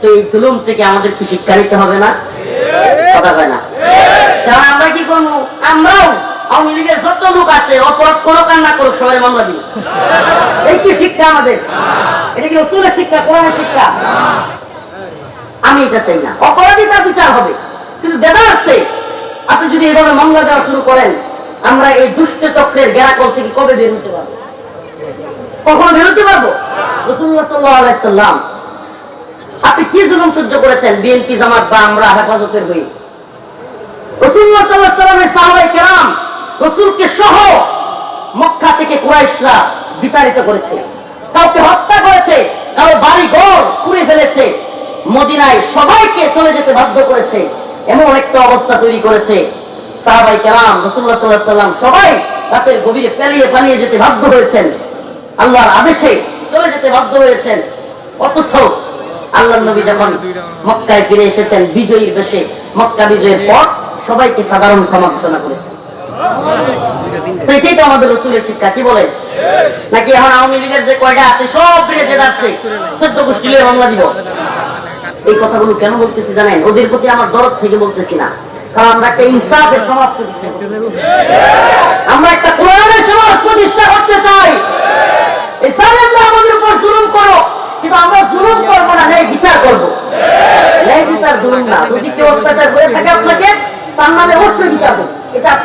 তো এই জুলুম থেকে আমাদের কি শিক্ষা নিতে হবে না? কথা হয় না? আমরা কি করব? আমরাও আওয়ামী লীগের যত লোক আছে, অপরাধ কোনো কান্না করুক, সবাই মামলা দিই এই কি শিক্ষা আমাদের? এটা কি রসুলের শিক্ষা, কোরআনের শিক্ষা? আমি এটা চাই না। অপরাধী তার বিচার হবে। কিন্তু দেখা যাচ্ছে, আপনি যদি এভাবে মামলা দেওয়া শুরু করেন, আমরা এই দুষ্ট চক্রের গেরাকল থেকে কবে বের হতে পারব? কখনো বের হতে পারব? রসুল্লাহ সাল্লাহ সাল্লাম আপনি কি জুলুম সহ্য করেছেন? বিএনপি জামাত বা আমরা হেফাজতের হয়ে এমন একটা অবস্থা তৈরি করেছে। সবাই পালিয়ে পালিয়ে যেতে আল্লাহর আদেশে চলে যেতে বাধ্য হয়েছেন। অথচ আল্লাহ নবী যখন মক্কায় ফিরে এসেছেন, বিজয়ীর বেশে মক্কা বিজয়ের পর সবাইকে সাধারণ ক্ষমা ঘোষণা করেছেন এই ওদের প্রতি আমার দরদ থেকে বলতেছি না। কারণ আমরা একটা ইনসাফের সমাজ প্রতিষ্ঠা। আমরা একটা কোরআনের সমাজ প্রতিষ্ঠা করতে চাই। আমাদের উপর জুলুম করো। কিন্তু আমরা জুলুম করব না ন্যায় বিচার করব। বিচার থাকে বিচার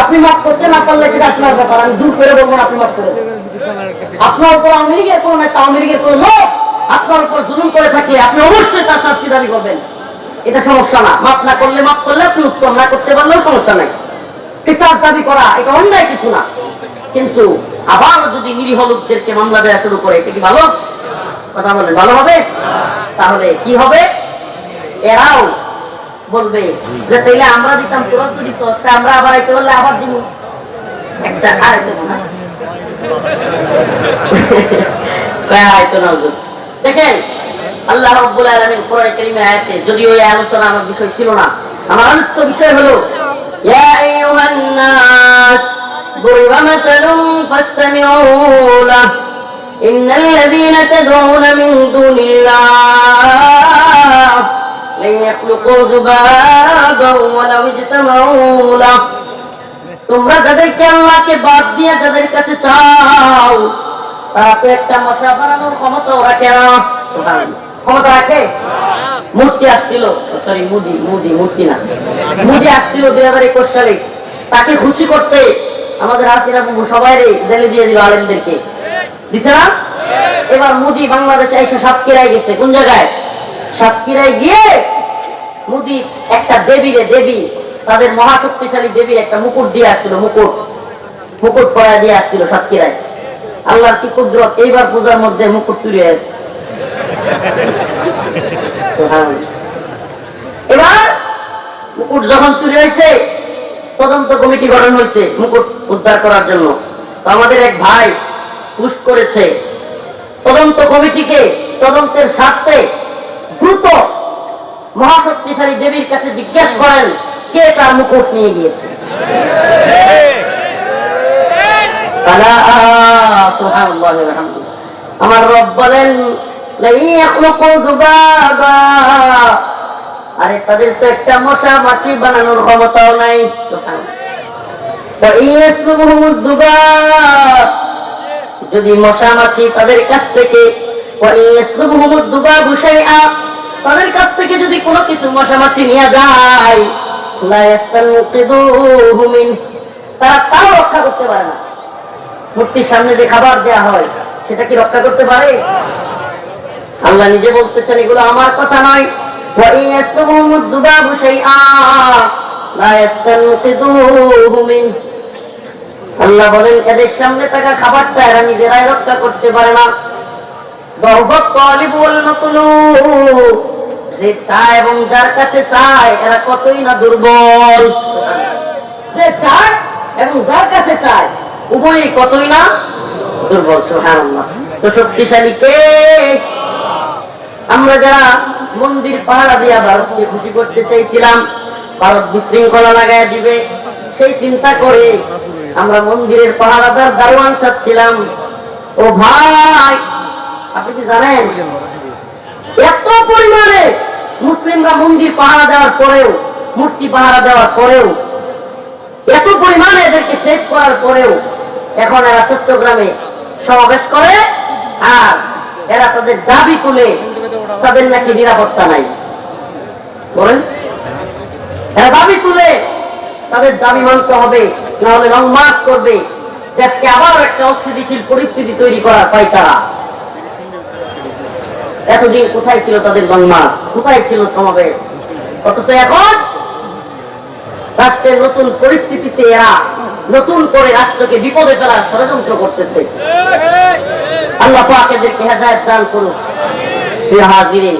আপনি মাফ করতে না পারলে সেটা আপনার ব্যাপার, আমি জোর করে বলব আপনি মাফ করে আপনার উপর আওয়ামী লীগের কোনো নেতা, আওয়ামী লীগের কোনো লোক আপনার উপর জুলুম করে থাকলে আপনি অবশ্যই তার শাস্তি দাবি করবেন। এটা সমস্যা না। মাফ না করলে মাফ করলে আপনি উত্তম না করতে পারলেও সমস্যা নাই। কিসার দাবি করা, এটা অন্যায় কিছু না। কিন্তু আবার যদি নিরীহ লোকদেরকে মামলা দেওয়া শুরু করে, এটা কি ভালো? কথা বলেন, ভালো হবে? তাহলে কি হবে? এরাও বলবে যে, তাইলে আমরা দিতাম তোরা তো দিত আমরা আবার আইতে বললে আবার দিব আমার বিষয় ছিল না, আমার আলোচ্য বিষয় হলো ضرب مثل فاستمعوا له إن الذين تدعون من دون الله لن يخلقوا ذبابا ولو اجتمعوا له তোমরা যাদেরকে আল্লাহকে বাদ দিয়ে যাদের কাছে চাও তারা তো একটা মশা বানানোর ক্ষমতাও রাখে না সুবহানাল্লাহ। ক্ষমতা রাখে মূর্তি আসছিল সরি মুদি মুদি মূর্তি না মুদি আসছিল দুই হাজার একুশ সালে তাকে খুশি করতে আমাদের হাসিনা বাবু সবাই জেলে দিয়ে দিল আলেমদেরকে। দিছে এবার মুদি বাংলাদেশে এসে সাতক্ষীরায় গেছে। কোন জায়গায়? সাতক্ষীরায় গিয়ে মুদি একটা দেবী রে দেবী, তাদের মহাশক্তিশালী দেবীর একটা মুকুট দিয়ে আসছিল, মুকুট। মুকুট পরা দিয়ে আসছিল সাতক্ষীরায় আল্লাহর কি কুদরত? এইবার পূজার মধ্যে মুকুট চুরি হয়েছে। এবার মুকুট যখন চুরি হয়েছে তদন্ত কমিটি গঠন হয়েছে মুকুট উদ্ধার করার জন্য তো আমাদের এক ভাই পুষ্ট করেছে, তদন্ত কমিটিকে তদন্তের স্বার্থে দ্রুত মহাশক্তিশালী দেবীর কাছে জিজ্ঞেস করেন, কে তার মুকুট নিয়ে গিয়েছে। আমার রব বলেন। আরে তাদের তো একটা মশা মাছি বানানোর ক্ষমতাও নাই। যদি মশা মাছি তাদের কাছ থেকে তাদের কাছ থেকে যদি কোনো কিছু মশা মাছি নিয়ে যায়। তারা তাও রক্ষা করতে পারে না মূর্তির সামনে যে খাবার দেয়া হয়, সেটা কি রক্ষা করতে পারে আল্লাহ নিজে বলতেছেন, এগুলো আমার কথা নয় وَإِنْ يَسْلُبْهُمُ الذُّبَابُ شَيْئًا لَا يَسْتَنقِذُوهُ مِنْهُ আল্লাহ বলেন এদের সামনে থাকা খাবারটা এরা নিজেরাই রক্ষা করতে পারে না ضعف الطالب والمطلوب যে চায় এবং যার কাছে চায় এরা কতই না দুর্বল যে চায় এবং যার কাছে চায় উভয়ই কতই না দুর্বল সুবহানাল্লাহ তো শক্তিশালী কে আমরা যারা মন্দির পাহারা দিয়া ভারতকে খুশি করতে চাইছিলাম। ভারত বিশৃঙ্খলা লাগায় দিবে। সেই চিন্তা করে আমরা মন্দিরের পাহারাদার দারোয়ান সাচ্ছিলাম ও ভাই, আপনি কি জানেন? এত পরিমাণে মুসলিমরা মন্দির পাহারা দেওয়ার পরেও, মূর্তি পাহারা দেওয়ার পরেও, এত পরিমাণে এদেরকে সেভ করার পরেও এখন এরা চট্টগ্রামে সমাবেশ করে। আর এরা তাদের দাবি তুলে তাদের নাকি নিরাপত্তা নাই? বলেন। এরা দাবি তুলে, তাদের দাবি মানতে হবে নাহলে লং মার্চ করবে। দেশকে আবার একটা অস্থিতিশীল পরিস্থিতি তৈরি করার পায় তারা। এতদিন কোথায় ছিল তাদের মার্চ কোথায় ছিল সমাবেশ? অথচ এখন রাষ্ট্রের নতুন পরিস্থিতিতে এরা নতুন করে রাষ্ট্রকে বিপদে ফেলার ষড়যন্ত্র করতেছে। আল্লাহ পাক এদেরকে হেদায়ত দান করুন প্রিয় হাজিরিন